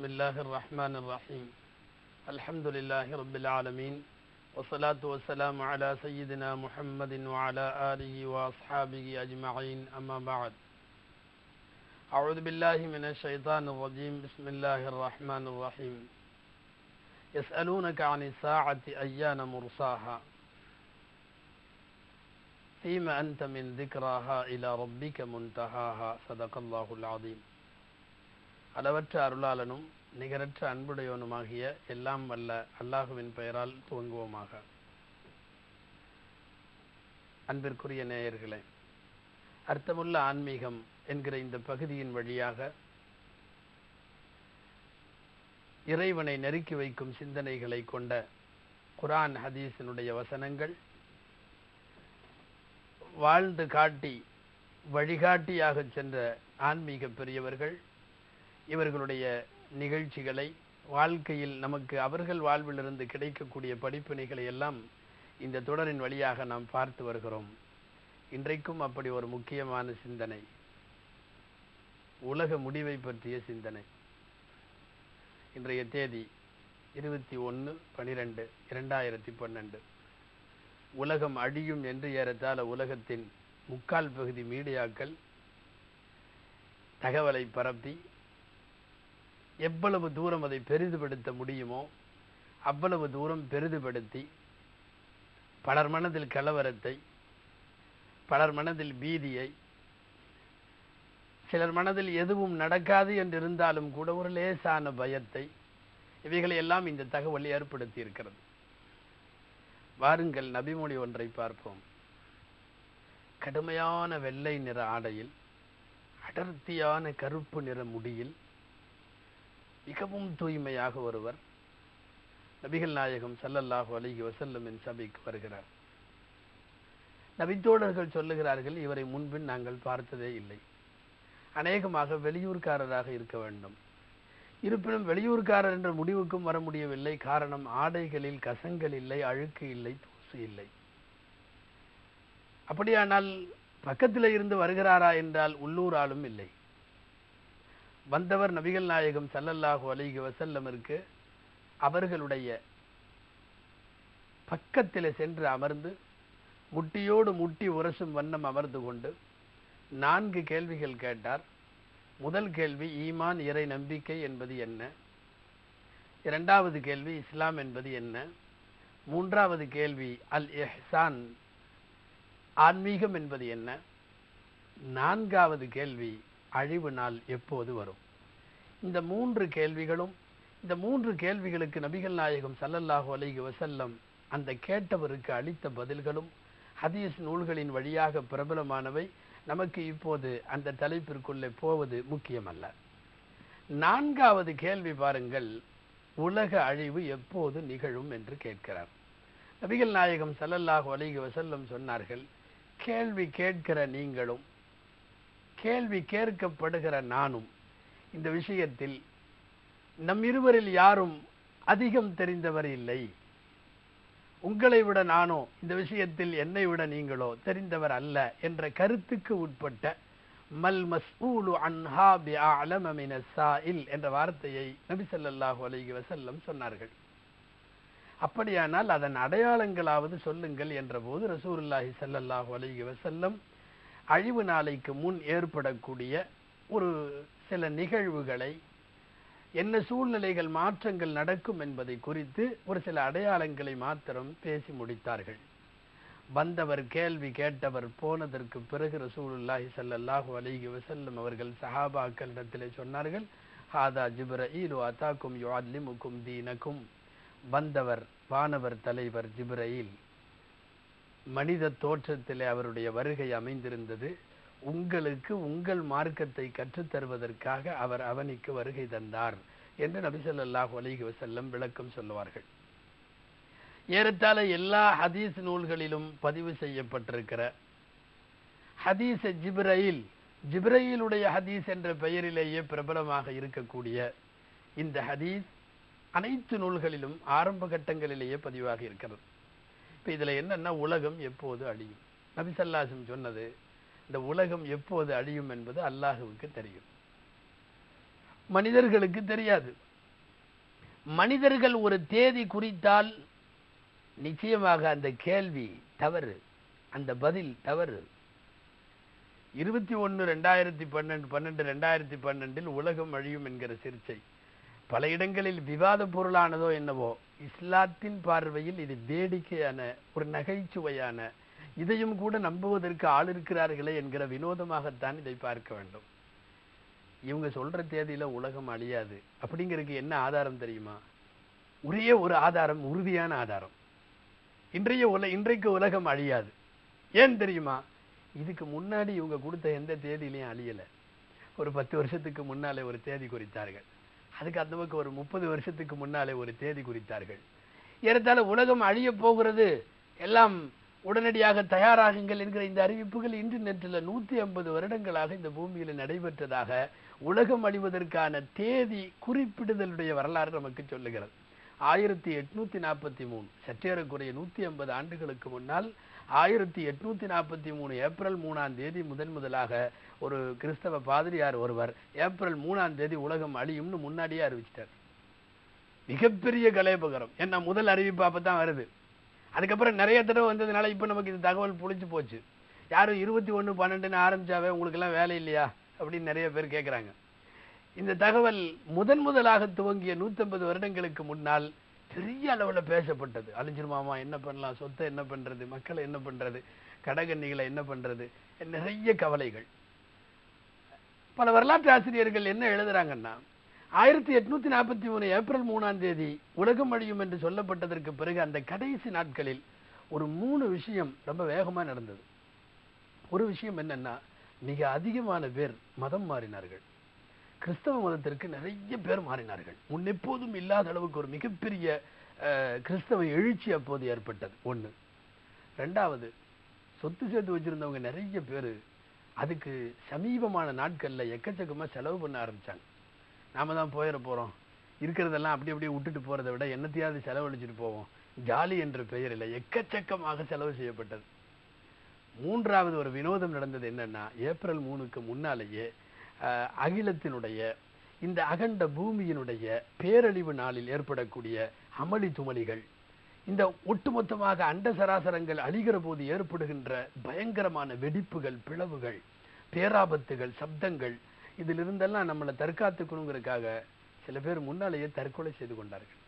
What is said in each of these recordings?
بسم الله الرحمن الرحيم. الحمد لله رب العالمين والصلاة والسلام على سيدنا محمد وعلى آله وأصحابه أجمعين أما بعد. أعوذ بالله من الشيطان الرجيم. بسم الله الرحمن الرحيم. يسألونك عن الساعة أيان مرساها. فيما أنت من ذكراها إلى ربك منتهاها. صدق الله العظيم. அளவற்ற அருளாளனும் நிகரற்ற அன்புடையவனுமாகிய எல்லாம் வல்ல அல்லாஹுவின் பெயரால் துவங்குவோமாக. அன்பிற்குரிய நேயர்களே அர்த்தமுள்ள ஆன்மீகம் என்கிற இந்த பகுதியின் வழியாக இறைவனை நெருக்கி வைக்கும் சிந்தனைகளை கொண்ட குரான் ஹதீஸினுடைய வசனங்கள் வாழ்ந்து காட்டி வழிகாட்டியாக சென்ற ஆன்மீக பெரியவர்கள் இவர்களுடைய நிகழ்ச்சிகளை வாழ்க்கையில் நமக்கு அவர்கள் வாழ்விலிருந்து கிடைக்கக்கூடிய படிப்பினைகளை எல்லாம் இந்த தொடரின் வழியாக நாம் பார்த்து வருகிறோம். இன்றைக்கும் அப்படி ஒரு முக்கியமான சிந்தனை. உலக முடிவை பற்றிய சிந்தனை. இன்றைய தேதி இருபத்தி ஒன்று பனிரெண்டு இரண்டாயிரத்தி பன்னெண்டு. உலகம் அழியும் என்று ஏறத்தாழ உலகத்தின் முக்கால் பகுதி மீடியாக்கள் தகவலை பரப்பி எவ்வளவு தூரம் அதை பெரிதுபடுத்த முடியுமோ அவ்வளவு தூரம் பெரிதுபடுத்தி பலர் மனதில் கலவரத்தை பலர் மனதில் பீதியை சிலர் மனதில் எதுவும் நடக்காது என்றிருந்தாலும் கூட ஒரு லேசான பயத்தை இவைகளை எல்லாம் இந்த தகவல் ஏற்படுத்தி இருக்கிறது வாருங்கள் நபிமொழி ஒன்றை பார்ப்போம். கடுமையான வெள்ளை நிற ஆடையில் அடர்த்தியான கருப்பு நிற முடியில் மிகவும் தூய்மையாக ஒருவர் நபிகள் நாயகம் சல்லல்லாஹு அலிஹி வசல்லமின் சபைக்கு வருகிறார். நபித்தோழர்கள் சொல்லுகிறார்கள் இவரை முன்பின் நாங்கள் பார்த்ததே இல்லை. அநேகமாக வெளியூர்காரராக இருக்க வேண்டும். இருப்பினும் வெளியூர்காரர் என்ற முடிவுக்கும் வர முடியவில்லை. காரணம் ஆடைகளில் கசங்கள் இல்லை அழுக்கு இல்லை தூசு இல்லை. அப்படியானால் பக்கத்தில் இருந்து வருகிறாரா என்றால் உள்ளூர் ஆளும் இல்லை. வந்தவர் நபிகள் நாயகம் சல்லல்லாஹு அலிஹி வசல்லமிற்கு அவர்களுடைய பக்கத்தில் சென்று அமர்ந்து முட்டியோடு முட்டி உரசும் வண்ணம் அமர்ந்து கொண்டு நான்கு கேள்விகள் கேட்டார். முதல் கேள்வி ஈமான் இறை நம்பிக்கை என்பது என்ன? இரண்டாவது கேள்வி இஸ்லாம் என்பது என்ன? மூன்றாவது கேள்வி அல் எஹ்சான் ஆன்மீகம் என்பது என்ன? நான்காவது கேள்வி அழிவு நாள் எப்போது வரும்? இந்த மூன்று கேள்விகளும் இந்த மூன்று கேள்விகளுக்கு நபிகள் நாயகம் சல்லல்லாஹு அலைஹி வசல்லம் அந்த கேட்டவருக்கு அளித்த பதில்களும் ஹதீஸ் நூல்களின் வழியாக பிரபலமானவை. நமக்கு இப்போது அந்த தலைப்பிற்குள்ளே போவது முக்கியமல்ல. நான்காவது கேள்வி பாருங்கள் உலக அழிவு எப்போது நிகழும் என்று கேட்கிறார். நபிகள் நாயகம் சல்லல்லாஹு அலைஹி வசல்லம் சொன்னார்கள் கேள்வி கேட்கிற நீங்களும் கேள்வி கேட்கப்படுகிற நானும் இந்த விஷயத்தில் நம் இருவரில் யாரும் அதிகம் தெரிந்தவர் இல்லை. உங்களை விட நானோ இந்த விஷயத்தில் என்னை விட நீங்களோ தெரிந்தவர் அல்ல என்ற கருத்துக்கு உட்பட்ட மல் மஸ்ஊலு அன்ஹா பி அலம மின சாயில் என்ற வார்த்தையை நபிசல்லாஹு ஸல்லல்லாஹு வசல்லம் சொன்னார்கள். அப்படியானால் அதன் அடையாளங்களாவது சொல்லுங்கள் என்ற போது ரசூலுல்லாஹி ஸல்லல்லாஹு அலைஹி அழிவு நாளைக்கு முன் ஏற்படக்கூடிய ஒரு சில நிகழ்வுகளை என்ன சூழ்நிலைகள் மாற்றங்கள் நடக்கும் என்பதை குறித்து ஒரு சில அடையாளங்களை மாத்திரம் பேசி முடித்தார்கள். வந்தவர் கேள்வி கேட்டவர் போனதற்கு பிறகு ரசூலுல்லாஹி சல்லாஹூ அலிஹி வசல்லம் அவர்கள் சஹாபாக்களிடத்திலே சொன்னார்கள் ஹாதா ஜிப்ரஈலு அதாக்கும் யுவாத்லிமுக்கும் தீனக்கும். வந்தவர் வானவர் தலைவர் ஜிப்ரயில். மனித தோற்றத்திலே அவருடைய வருகை அமைந்திருந்தது. உங்களுக்கு உங்கள் மார்க்கத்தை கற்றுத்தருவதற்காக அவர் அவனிக்கு வருகை தந்தார் என்று நபிசல்லாஹ் அலிஹி வசல்லம் விளக்கம் சொல்லுவார்கள். ஏறத்தாழ எல்லா ஹதீஸ் நூல்களிலும் பதிவு செய்யப்பட்டிருக்கிற ஹதீஸ் ஜிப்ரயில் ஜிப்ரயிலுடைய ஹதீஸ் என்ற பெயரிலேயே பிரபலமாக இருக்கக்கூடிய இந்த ஹதீஸ் அனைத்து நூல்களிலும் ஆரம்ப கட்டங்களிலேயே பதிவாகி இருக்கிறது. இப்போ இதில் என்னென்னா உலகம் எப்போது அழியும்? நபிசல்லாசம் சொன்னது இந்த உலகம் எப்போது அழியும் என்பது அல்லாஹுவுக்கு தெரியும். மனிதர்களுக்கு தெரியாது. மனிதர்கள் ஒரு தேதி குறித்தால் நிச்சயமாக அந்த கேள்வி தவறு அந்த பதில் தவறு. இருபத்தி ஒன்று ரெண்டாயிரத்தி பன்னெண்டு பன்னெண்டு ரெண்டாயிரத்தி பன்னெண்டில் உலகம் அழியும் என்கிற சிகிச்சை பல இடங்களில் விவாத பொருளானதோ என்னவோ இஸ்லாத்தின் பார்வையில் இது வேடிக்கையான ஒரு நகைச்சுவையான இதையும் கூட நம்புவதற்கு ஆள் இருக்கிறார்களே என்கிற வினோதமாகத்தான் இதை பார்க்க வேண்டும். இவங்க சொல்ற தேதியில உலகம் அழியாது. அப்படிங்கிறதுக்கு என்ன ஆதாரம் தெரியுமா? ஒரே ஒரு ஆதாரம் உறுதியான ஆதாரம். இன்றைய உல இன்றைக்கு உலகம் அழியாது. ஏன் தெரியுமா? இதுக்கு முன்னாடி இவங்க கொடுத்த எந்த தேதியிலையும் அழியலை. ஒரு பத்து வருஷத்துக்கு முன்னாலே ஒரு தேதி குறித்தார்கள். அதுக்கு அந்த பக்கம் ஒரு முப்பது வருஷத்துக்கு முன்னாலே ஒரு தேதி குறித்தார்கள். ஏறத்தாழ உலகம் அழிய போகிறது. எல்லாம் உடனடியாக தயாராகுங்கள் என்கிற இந்த அறிவிப்புகள் இன்று நேற்றில் நூற்றி ஐம்பது வருடங்களாக இந்த பூமியில் நடைபெற்றதாக உலகம் அழிவதற்கான தேதி குறிப்பிடுதலுடைய வரலாறு நமக்கு சொல்லுகிறது. ஆயிரத்தி எட்நூற்றி நாற்பத்தி மூணு சற்றேறக்குறைய நூற்றி ஐம்பது ஆண்டுகளுக்கு முன்னால் ஆயிரத்தி எட்நூத்தி நாற்பத்தி மூணு ஏப்ரல் மூணாம் தேதி முதன் முதலாக ஒரு கிறிஸ்தவ பாதிரியார் ஒருவர் ஏப்ரல் மூணாம் தேதி உலகம் அழியும்னு முன்னாடியே அறிவிச்சிட்டார். மிகப்பெரிய கலைபகரம் ஏன்னா முதல் அறிவிப்பு அப்போ தான் வருது. அதுக்கப்புறம் நிறைய தடவை வந்ததுனால இப்போ நமக்கு இது தகவல் புளிச்சு போச்சு. யாரும் இருபத்தி ஒன்று பன்னெண்டுன்னு ஆரம்பிச்சாவே உங்களுக்கெல்லாம் வேலை இல்லையா? அப்படின்னு நிறைய பேர் கேட்குறாங்க இந்த தகவல் முதன் முதலாக துவங்கிய நூற்றம்பது வருடங்களுக்கு முன்னால் பெரிய அளவில் பேசப்பட்டது. அழிஞ்சிருமாமா என்ன பண்ணலாம்? சொத்தை என்ன பண்றது? மக்களை என்ன பண்றது? கடகன்னிகளை என்ன பண்றது? நிறைய கவலைகள். பல வரலாற்று ஆசிரியர்கள் என்ன எழுதுறாங்கன்னா ஆயிரத்தி எட்நூத்தி நாற்பத்தி மூணு ஏப்ரல் மூணாம் தேதி உலகம் அழியும் என்று சொல்லப்பட்டதற்கு பிறகு அந்த கடைசி நாட்களில் ஒரு மூணு விஷயம் ரொம்ப வேகமா நடந்தது. ஒரு விஷயம் என்னன்னா மிக அதிகமான பேர் மதம் மாறினார்கள். கிறிஸ்தவ மதத்திற்கு நிறைய பேர் மாறினார்கள். முன்னெப்போதும் இல்லாத அளவுக்கு ஒரு மிகப்பெரிய அஹ், கிறிஸ்தவ எழுச்சி அப்போது ஏற்பட்டது. ஒன்று ரெண்டாவது சொத்து சேர்த்து வச்சிருந்தவங்க நிறைய பேர் அதுக்கு சமீபமான நாட்கள்ல எக்கச்சக்கமா செலவு பண்ண ஆரம்பிச்சாங்க. நாம தான் போயிட போறோம். இருக்கிறதெல்லாம் அப்படி அப்படியே விட்டுட்டு போறதை விட என்னத்தையாவது செலவழிச்சிட்டு போவோம். ஜாலி என்ற பெயரில் எக்கச்சக்கமாக செலவு செய்யப்பட்டது. மூன்றாவது ஒரு வினோதம் நடந்தது என்னன்னா ஏப்ரல் மூணுக்கு முன்னாலேயே அகிலத்தினுடைய இந்த அகண்ட பூமியினுடைய பேரழிவு நாளில் ஏற்படக்கூடிய அமளி துமளிகள் இந்த ஒட்டுமொத்தமாக அண்ட சராசரங்கள் அழிகிற போது ஏற்படுகின்ற பயங்கரமான வெடிப்புகள் பிளவுகள் பேராபத்துகள் சப்தங்கள் இதிலிருந்தெல்லாம் நம்மளை தற்காத்துக்கணுங்கிறதுக்காக சில பேர் முன்னாலேயே தற்கொலை செய்து கொண்டார்கள்.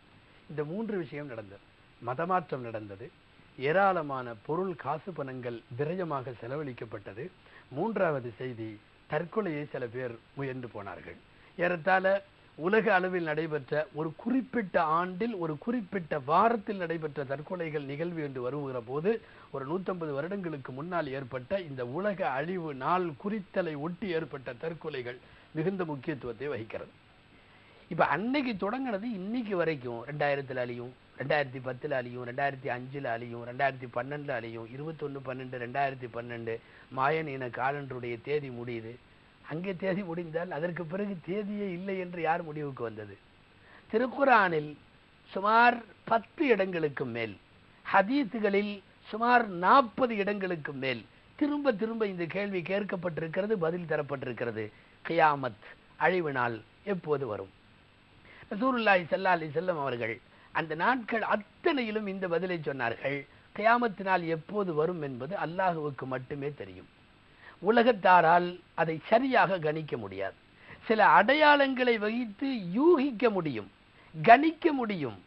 இந்த மூன்று விஷயம் நடந்தது. மதமாற்றம் நடந்தது. ஏராளமான பொருள் காசு பணங்கள் விரயமாக செலவழிக்கப்பட்டது. மூன்றாவது செய்தி தற்கொலையை சில பேர் முயன்று போனார்கள். ஏறத்தாழ உலக அளவில் நடைபெற்ற ஒரு குறிப்பிட்ட ஆண்டில் ஒரு குறிப்பிட்ட வாரத்தில் நடைபெற்ற தற்கொலைகள் நிகழ்வு என்று வருகிற போது ஒரு நூற்றம்பது வருடங்களுக்கு முன்னால் ஏற்பட்ட இந்த உலக அழிவு நாள் குறித்தலை ஒட்டி ஏற்பட்ட தற்கொலைகள் மிகுந்த முக்கியத்துவத்தை வகிக்கிறது. இப்போ அன்னைக்கு தொடங்கினது இன்னைக்கு வரைக்கும் ரெண்டாயிரத்தில் அழியும். ரெண்டாயிரத்தி பத்துல அழியும் ரெண்டாயிரத்தி அஞ்சில் அழியும் ரெண்டாயிரத்தி பன்னெண்டுல அழியும் இருபத்தொன்று பன்னெண்டு ரெண்டாயிரத்தி பன்னெண்டு மாயன் இன காலண்டருடைய தேதி முடியுது. அங்கே தேதி முடிந்தால் அதற்கு பிறகு தேதியே இல்லை என்று யார் முடிவுக்கு வந்தது? திருக்குரானில் சுமார் பத்து இடங்களுக்கு மேல் ஹதீத்துகளில் சுமார் நாற்பது இடங்களுக்கு மேல் திரும்ப திரும்ப இந்த கேள்வி கேட்கப்பட்டிருக்கிறது பதில் தரப்பட்டிருக்கிறது. கியாமத் அழிவு நாள் எப்போது வரும்? ரசூருல்லாய் ஸல்லல்லாஹு அலைஹி அவர்கள் அந்த நாட்கள் அத்தனையிலும் இந்த பதிலை சொன்னார்கள். கயாமத்தினால் எப்போது வரும் என்பது அல்லாஹுவுக்கு மட்டுமே தெரியும். உலகத்தாரால் அதை சரியாக கணிக்க முடியாது. சில அடையாளங்களை வகித்து யூகிக்க முடியும் கணிக்க முடியும்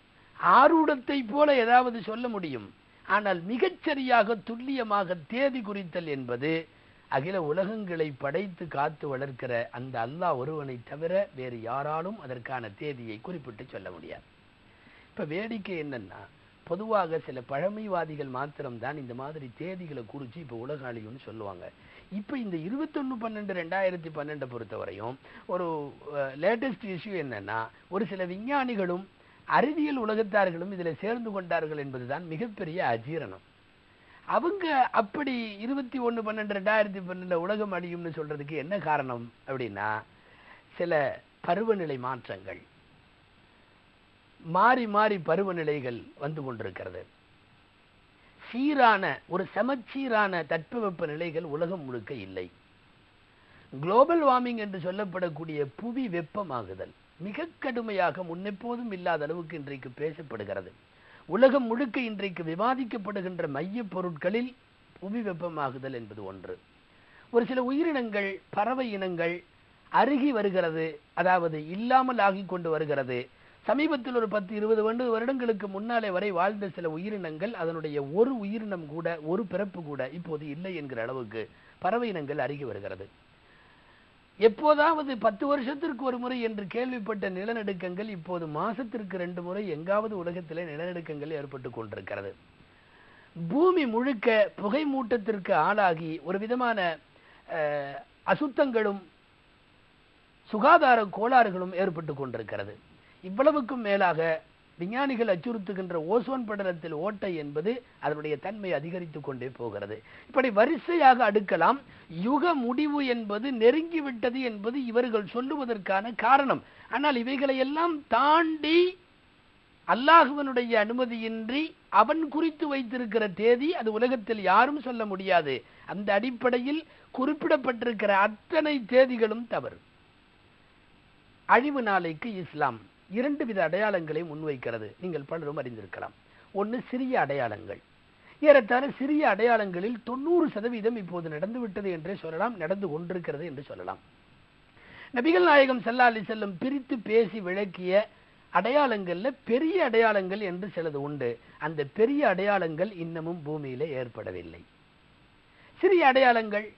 ஆரூடத்தை போல ஏதாவது சொல்ல முடியும். ஆனால் மிகச்சரியாக துல்லியமாக தேதி குறித்தல் என்பது அகில உலகங்களை படைத்து காத்து வளர்க்கிற அந்த அல்லாஹ் ஒருவனை தவிர வேறு யாராலும் அதற்கான தேதியை குறிப்பிட்டு சொல்ல முடியாது. இப்போ வேடிக்கை என்னன்னா பொதுவாக சில பழமைவாதிகள் மாத்திரம்தான் இந்த மாதிரி தேதிகளை குறித்து இப்போ உலகாளியும்னு சொல்லுவாங்க. இப்போ இந்த இருபத்தொன்னு பன்னெண்டு ரெண்டாயிரத்தி பன்னெண்டை பொறுத்தவரையும் ஒரு லேட்டஸ்ட் இஷ்யூ என்னன்னா ஒரு சில விஞ்ஞானிகளும் அறிவியல் உலகத்தார்களும் இதில் சேர்ந்து கொண்டார்கள் என்பதுதான் மிகப்பெரிய அஜீரணம். அவங்க அப்படி இருபத்தி ஒன்று பன்னெண்டு ரெண்டாயிரத்தி பன்னெண்டு உலகம் அழியும்னு சொல்கிறதுக்கு என்ன காரணம் அப்படின்னா சில பருவநிலை மாற்றங்கள். மாறி மாறி பருவநிலைகள் வந்து கொண்டிருக்கிறது. சீரான ஒரு சமச்சீரான தட்பவெப்ப நிலைகள் உலகம் முழுக்க இல்லை. குளோபல் வார்மிங் என்று சொல்லப்படக்கூடிய புவி வெப்பமாகுதல் மிக கடுமையாக முன்னெப்போதும் இல்லாத அளவுக்கு இன்றைக்கு பேசப்படுகிறது. உலகம் முழுக்க இன்றைக்கு விவாதிக்கப்படுகின்ற மையப் பொருட்களில் புவி வெப்பமாகுதல் என்பது ஒன்று. ஒரு சில உயிரினங்கள் பறவை இனங்கள் அருகி வருகிறது அதாவது இல்லாமல் ஆகி கொண்டு வருகிறது. சமீபத்தில் ஒரு பத்து இருபது வண்டு வருடங்களுக்கு முன்னாலே வரை வாழ்ந்த சில உயிரினங்கள் அதனுடைய ஒரு உயிரினம் கூட ஒரு பிறப்பு கூட இப்போது இல்லை என்கிற அளவுக்கு பறவை இனங்கள் அருகி வருகிறது. எப்போதாவது பத்து வருஷத்திற்கு ஒரு முறை என்று கேள்விப்பட்ட நிலநடுக்கங்கள் இப்போது மாசத்திற்கு ரெண்டு முறை எங்காவது உலகத்திலே நிலநடுக்கங்கள் ஏற்பட்டு கொண்டிருக்கிறது. பூமி முழுக்க புகை மூட்டத்திற்கு ஆளாகி ஒரு விதமான அசுத்தங்களும் சுகாதார கோளாறுகளும் ஏற்பட்டு கொண்டிருக்கிறது. இவ்வளவுக்கும் மேலாக விஞ்ஞானிகள் அச்சுறுத்துகின்ற ஓசோன் படலத்தில் ஓட்டை என்பது அதனுடைய தன்மை அதிகரித்து கொண்டே போகிறது. இப்படி வரிசையாக அடுக்கலாம் யுக முடிவு என்பது நெருங்கிவிட்டது என்பது இவர்கள் சொல்லுவதற்கான காரணம். ஆனால் இவைகளையெல்லாம் தாண்டி அல்லாஹுவனுடைய அனுமதியின்றி அவன் குறித்து வைத்திருக்கிற தேதி அது உலகத்தில் யாரும் சொல்ல முடியாது. அந்த அடிப்படையில் குறிப்பிடப்பட்டிருக்கிற அத்தனை தேதிகளும் தவறு. அழிவு நாளைக்கு இஸ்லாம். இரண்டு வித அடையாளங்களை முன்வைக்கிறது. நீங்கள் பலரும் அறிந்திருக்கலாம். ஒன்று சிறிய அடையாளங்கள். ஏறத்தாழ சிறிய அடையாளங்களில் தொண்ணூறு சதவீதம் இப்போது நடந்துவிட்டது என்றே சொல்லலாம் நடந்து கொண்டிருக்கிறது என்று சொல்லலாம். நபிகள் நாயகம் செல்லாலி செல்லும் செல்லம் பிரித்து பேசி விளக்கிய அடையாளங்கள்ல பெரிய அடையாளங்கள் என்று சிலது உண்டு. அந்த பெரிய அடையாளங்கள் இன்னமும் பூமியில ஏற்படவில்லை. சிறிய அடையாளங்கள்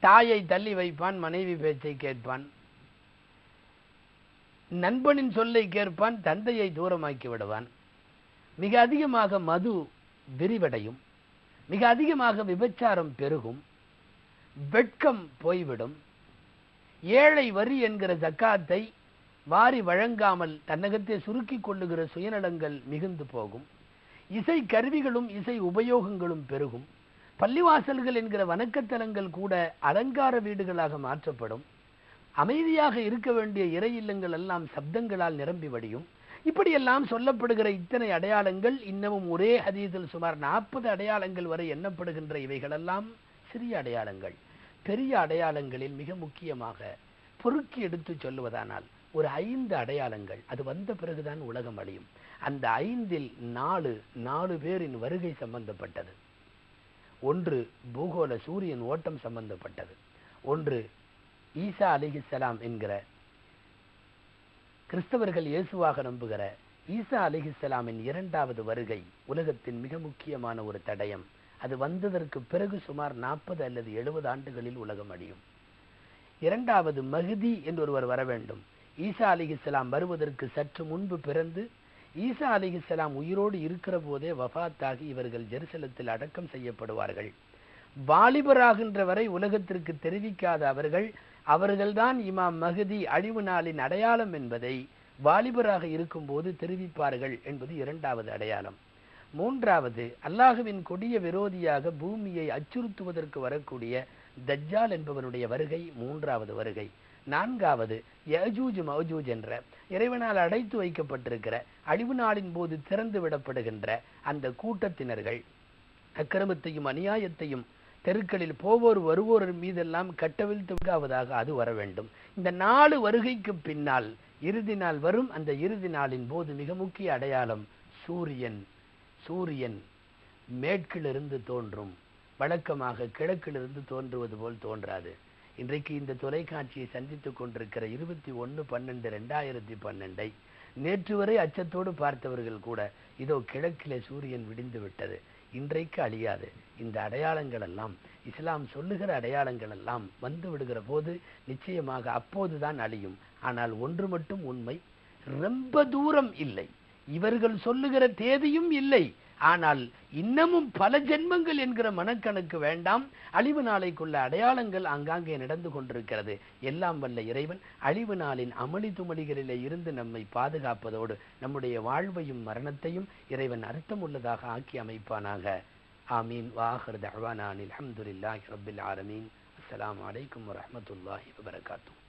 தாயை தள்ளி வைப்பான் மனைவி பேச்சை கேட்பான் நண்பனின் சொல்லை கேட்பான் தந்தையை தூரமாக்கி விடுவான். மிக அதிகமாக மது விரிவடையும். மிக அதிகமாக விபச்சாரம் பெருகும். வெட்கம் போய்விடும். ஏழை வரி என்கிற ஜக்காத்தை வாரி வழங்காமல் தன்னகத்தை சுருக்கிக் கொள்ளுகிற சுயநலங்கள் மிகுந்து போகும். இசை கருவிகளும் இசை உபயோகங்களும் பெருகும். பள்ளிவாசல்கள் என்கிற வணக்கத்தலங்கள் கூட அலங்கார வீடுகளாக மாற்றப்படும். அமைதியாக இருக்க வேண்டிய இறை இல்லங்கள் எல்லாம் சப்தங்களால் நிரம்பி வடியும். இப்படியெல்லாம் சொல்லப்படுகிற இத்தனை அடையாளங்கள் இன்னமும் ஒரே ஹதீதில் சுமார் நாற்பது அடையாளங்கள் வரை எண்ணப்படுகின்ற இவைகளெல்லாம் சிறிய அடையாளங்கள். பெரிய அடையாளங்களில் மிக முக்கியமாக பொறுக்கி எடுத்து சொல்லுவதானால் ஒரு ஐந்து அடையாளங்கள் அது வந்த பிறகுதான் உலகம் அழியும். அந்த ஐந்தில் நாலு நாலு பேரின் வருகை சம்பந்தப்பட்டது. ஒன்று பூகோள சூரியன் ஓட்டம் சம்பந்தப்பட்டது. ஒன்று ஈசா அலிஹிஸ்ஸலாம் என்கிற கிறிஸ்தவர்கள் இயேசுவாக நம்புகிற ஈசா அலிஹிஸ்ஸலாமின் இரண்டாவது வருகை உலகத்தின் மிக முக்கியமான ஒரு தடயம். அது வந்ததற்கு பிறகு சுமார் நாற்பது அல்லது எழுபது ஆண்டுகளில் உலகம் அடியும் இரண்டாவது மகுதி என்று ஒருவர் வர வேண்டும். ஈசா அலிஹிஸ்ஸலாம் வருவதற்கு சற்று முன்பு பிறந்து ஈசா அலிஹிஸ்ஸலாம் உயிரோடு இருக்கிற போதே வஃபாத்தாகி இவர்கள் ஜெருசலத்தில் அடக்கம் செய்யப்படுவார்கள். வாலிபராகின்ற வரை உலகத்திற்கு தெரிவிக்காத அவர்கள் அவர்கள்தான் இமாம் மஹதி அழிவு நாளின் அடையாளம் என்பதை வாலிபராக இருக்கும்போது தெரிவிப்பார்கள் என்பது இரண்டாவது அடையாளம். மூன்றாவது அல்லாஹுவின் கொடிய விரோதியாக பூமியை அச்சுறுத்துவதற்கு வரக்கூடிய தஜ்ஜால் என்பவனுடைய வருகை மூன்றாவது வருகை. நான்காவது யஜூஜ் மௌஜூஜ் என்ற இறைவனால் அடைத்து வைக்கப்பட்டிருக்கிற அழிவு நாளின் போது திறந்து விடப்படுகின்ற அந்த கூட்டத்தினர்கள் அக்கிரமத்தையும் அநியாயத்தையும் தெருக்களில் போவோர் வருவோர் மீதெல்லாம் கட்டவிழ்த்து விடாவதாக அது வர வேண்டும். இந்த நாலு வருகைக்கு பின்னால் இறுதி நாள் வரும். அந்த இறுதி நாளின் போது மிக முக்கிய அடையாளம் சூரியன். சூரியன் மேற்கிலிருந்து தோன்றும். வழக்கமாக கிழக்கிலிருந்து தோன்றுவது போல் தோன்றாது. இன்றைக்கு இந்த தொலைக்காட்சியை சந்தித்துக் கொண்டிருக்கிற இருபத்தி ஒன்று பன்னெண்டு ரெண்டாயிரத்தி பன்னெண்டை நேற்று வரை அச்சத்தோடு பார்த்தவர்கள் கூட இதோ கிழக்கிலே சூரியன் விடிந்து விட்டது. இன்றைக்கு அழியாது. இந்த அடையாளங்கள் எல்லாம் இஸ்லாம் சொல்லுகிற அடையாளங்கள் எல்லாம் வந்து விடுகிற போது நிச்சயமாக அப்போதுதான் அழியும். ஆனால் ஒன்று மட்டும் உண்மை ரொம்ப தூரம் இல்லை. இவர்கள் சொல்லுகிற தேதியும் இல்லை. ஆனால் இன்னமும் பல ஜென்மங்கள் என்கிற மனக்கணக்கு வேண்டாம். அழிவு நாளைக்குள்ள அடையாளங்கள் ஆங்காங்கே நடந்து கொண்டிருக்கிறது. எல்லாம் வல்ல இறைவன் அழிவு நாளின் அமளி துமளிகளிலே இருந்து நம்மை பாதுகாப்பதோடு நம்முடைய வாழ்வையும் மரணத்தையும் இறைவன் அர்த்தமுள்ளதாக ஆக்கி அமைப்பானாக. ஆமீன். வாஹர் தஹ்வானான் அஹமதுல்லாஹி ரபில் ஆரமீன் அஸ்லாம் வலைக்கம் வரமத்துல்லாஹி வபரகாத்தூ